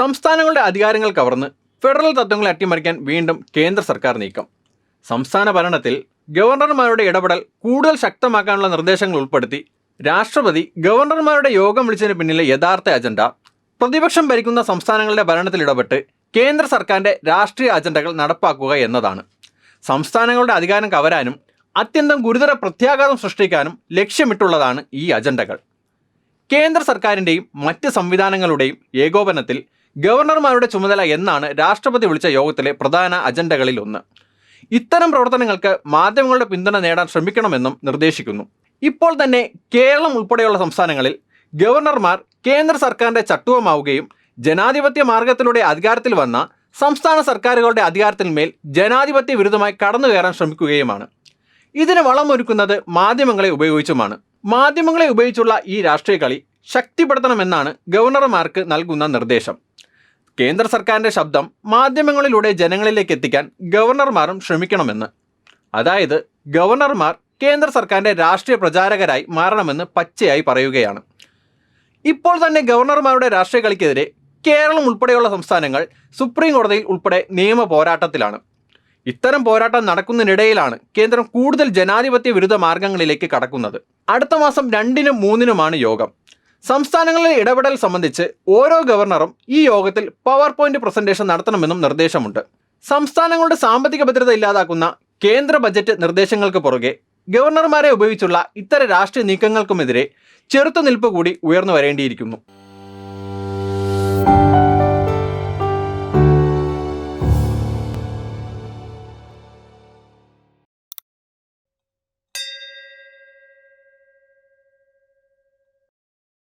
സംസ്ഥാനങ്ങളുടെ അധികാരങ്ങൾ കവർന്ന് ഫെഡറൽ തത്വങ്ങളെ അട്ടിമറിക്കാൻ വീണ്ടും കേന്ദ്ര സർക്കാർ നീക്കം. സംസ്ഥാന ഭരണത്തിൽ ഗവർണർമാരുടെ ഇടപെടൽ കൂടുതൽ ശക്തമാക്കാനുള്ള നിർദ്ദേശങ്ങൾ ഉൾപ്പെടുത്തി രാഷ്ട്രപതി ഗവർണർമാരുടെ യോഗം വിളിച്ചതിന് പിന്നിലെ യഥാർത്ഥ അജണ്ട പ്രതിപക്ഷം ഭരിക്കുന്ന സംസ്ഥാനങ്ങളുടെ ഭരണത്തിൽ ഇടപെട്ട് കേന്ദ്ര സർക്കാരിന്റെ രാഷ്ട്രീയ അജണ്ടകൾ നടപ്പാക്കുക എന്നതാണ്. സംസ്ഥാനങ്ങളുടെ അധികാരം കവരാനും അത്യന്തം ഗുരുതര പ്രത്യാഘാതം സൃഷ്ടിക്കാനും ലക്ഷ്യമിട്ടുള്ളതാണ് ഈ അജണ്ടകൾ. കേന്ദ്ര സർക്കാരിന്റെയും മറ്റ് സംവിധാനങ്ങളുടെയും ഏകോപനത്തിൽ ഗവർണർമാരുടെ ചുമതല എന്നാണ് രാഷ്ട്രപതി വിളിച്ച യോഗത്തിലെ പ്രധാന അജണ്ടകളിൽ ഒന്ന് ഇത്തരം പ്രവർത്തനങ്ങൾക്ക് മാധ്യമങ്ങളുടെ പിന്തുണ നേടാൻ ശ്രമിക്കണമെന്നും നിർദ്ദേശിക്കുന്നു. ഇപ്പോൾ തന്നെ കേരളം ഉൾപ്പെടെയുള്ള സംസ്ഥാനങ്ങളിൽ ഗവർണർമാർ കേന്ദ്ര സർക്കാരിന്റെ ചട്ടുവമാവുകയും ജനാധിപത്യ മാർഗത്തിലൂടെ അധികാരത്തിൽ വന്ന സംസ്ഥാന സർക്കാരുകളുടെ അധികാരത്തിന്മേൽ ജനാധിപത്യ വിരുദ്ധമായി കടന്നു കയറാൻ ശ്രമിക്കുകയുമാണ്. ഇതിന് വളമൊരുക്കുന്നത് മാധ്യമങ്ങളെ ഉപയോഗിച്ചുമാണ്. മാധ്യമങ്ങളെ ഉപയോഗിച്ചുള്ള ഈ രാഷ്ട്രീയ കളി ശക്തിപ്പെടുത്തണമെന്നാണ് ഗവർണർമാർക്ക് നൽകുന്ന നിർദ്ദേശം. കേന്ദ്ര സർക്കാരിന്റെ ശബ്ദം മാധ്യമങ്ങളിലൂടെ ജനങ്ങളിലേക്ക് എത്തിക്കാൻ ഗവർണർമാരും ശ്രമിക്കണമെന്ന്. അതായത് ഗവർണർമാർ കേന്ദ്ര സർക്കാരിന്റെ രാഷ്ട്രീയ പ്രചാരകരായി മാറണമെന്ന് പച്ചയായി പറയുകയാണ്. ഇപ്പോൾ തന്നെ ഗവർണർമാരുടെ രാഷ്ട്രീയ കളിക്കെതിരെ കേരളം ഉൾപ്പെടെയുള്ള സംസ്ഥാനങ്ങൾ സുപ്രീം കോടതിയിൽ ഉൾപ്പെടെ നിയമ പോരാട്ടത്തിലാണ്. ഇത്തരം പോരാട്ടം നടക്കുന്നതിനിടയിലാണ് കേന്ദ്രം കൂടുതൽ ജനാധിപത്യ വിരുദ്ധ മാർഗങ്ങളിലേക്ക് കടക്കുന്നത്. അടുത്ത മാസം രണ്ടിനും മൂന്നിനുമാണ് യോഗം. സംസ്ഥാനങ്ങളിലെ ഇടപെടൽ സംബന്ധിച്ച് ഓരോ ഗവർണറും ഈ യോഗത്തിൽ പവർ പോയിന്റ് പ്രസന്റേഷൻ നടത്തണമെന്നും നിർദ്ദേശമുണ്ട്. സംസ്ഥാനങ്ങളുടെ സാമ്പത്തിക ഭദ്രത ഇല്ലാതാക്കുന്ന കേന്ദ്ര ബജറ്റ് നിർദ്ദേശങ്ങൾക്ക് പുറകെ ഗവർണർമാരെ ഉപയോഗിച്ചുള്ള ഇത്തരം രാഷ്ട്രീയ നീക്കങ്ങൾക്കുമെതിരെ ചെറുത്തുനിൽപ്പ് കൂടി ഉയർന്നു വരേണ്ടിയിരിക്കുന്നു.